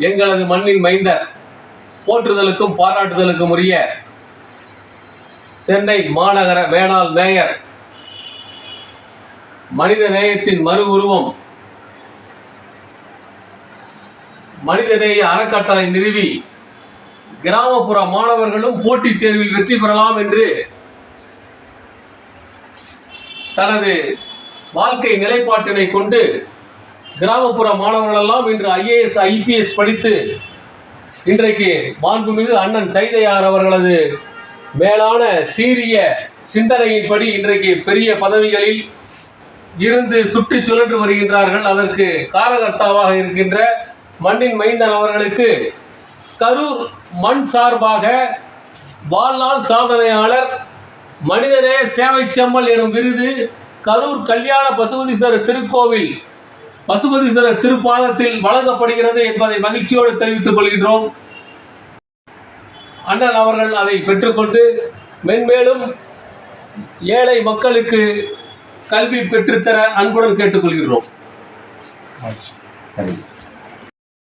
எங்களது மண்ணின் மைந்தர் போற்றுதலுக்கும் பாராட்டுதலுக்கும் உரிய சென்னை மாநகர மேனாள் மேயர் மனித நேயத்தின் மறு உருவம் மனிதநேய அறக்கட்டளை நிறுவி கிராமப்புற மாணவர்களும் போட்டித் தேர்வில் வெற்றி பெறலாம் என்று தனது வாழ்க்கை நிலைப்பாட்டினை கொண்டு கிராமப்புற மாணவர்களெல்லாம் இன்று ஐஏஎஸ் ஐபிஎஸ் படித்து இன்றைக்கு மாண்புமிகு அண்ணன் சைதையார் அவர்களது மேலான சீரிய சிந்தனையின்படி இன்றைக்கு பெரிய பதவிகளில் இருந்து சுற்றி சுழன்று வருகின்றார்கள். அதற்கு காரகர்த்தாவாக இருக்கின்ற மண்ணின் மைந்தன் அவர்களுக்கு கரூர் மண் சார்பாக வாழ்நாள் சாதனையாளர் மனிதனே சேவை செம்மல் எனும் விருது கரூர் கல்யாண பசுபதீஸ்வரர் திருக்கோவில் பசுபதீஸ்வரர் திருப்பாதத்தில் வழங்கப்படுகிறது என்பதை மகிழ்ச்சியோடு தெரிவித்துக் கொள்கின்றோம். அண்ணன் அவர்கள் அதை பெற்றுக்கொண்டு மென்மேலும் ஏழை மக்களுக்கு கல்வி பெற்றுத்தர அன்புடன் கேட்டுக்கொள்கிறோம் சரி.